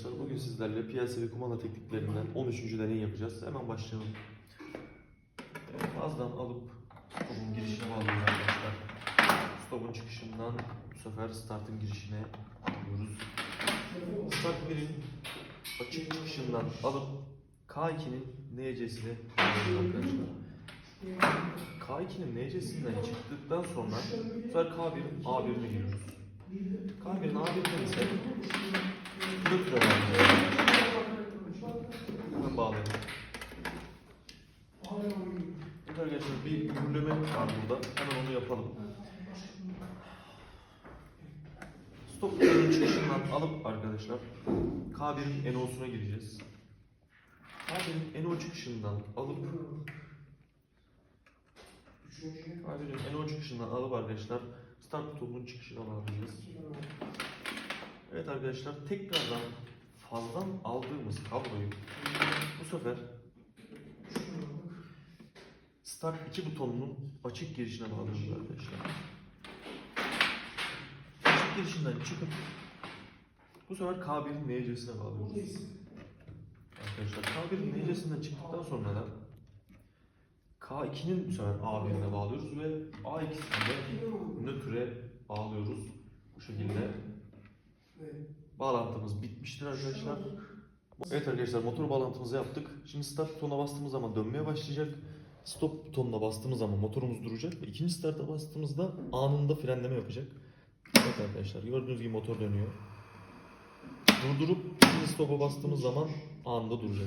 arkadaşlar. Bugün sizlerle PLC ve kumanda tekniklerinden 13. deney yapacağız. Hemen başlayalım. Evet, Gazdan alıp stopun girişine bağlıyoruz arkadaşlar. Stopun çıkışından bu sefer startın girişine alıyoruz. Start 1'in açık çıkışından alıp K2'nin NC'sine bağlıyoruz arkadaşlar. K2'nin NC'sinden çıktıktan sonra bu sefer K1'in A1'ine giriyoruz. K1'in A1'ine ise Hemen bağlayalım. Evet arkadaşlar bir gürleme var burada. Hemen onu yapalım. Stop çıkışından alıp arkadaşlar K1'in NO'suna gireceğiz. K1'in NO çıkışından alıp K1'in NO çıkışından alıp arkadaşlar start kutunun çıkışına bağlayacağız. Evet arkadaşlar tekrardan fazdan aldığımız kabloyu bu sefer Start 2 butonunun açık girişine bağlıyoruz arkadaşlar. Açık girişinden çıkıp bu sefer K1'in NC'sine bağlıyoruz. Arkadaşlar K1'in NC'sinden çıktıktan sonra da K2'nin bu sefer A1'ine bağlıyoruz ve A2'sini de nötre bağlıyoruz. Bu şekilde bağlantımız bitmiştir arkadaşlar. Evet arkadaşlar motor bağlantımızı yaptık. Şimdi start butonuna bastığımız zaman dönmeye başlayacak. Stop butonuna bastığımız zaman motorumuz duracak ikinci starta bastığımızda anında frenleme yapacak. Evet arkadaşlar gördüğünüz gibi motor dönüyor. Durdurup ikinci stopa bastığımız zaman anında duracak.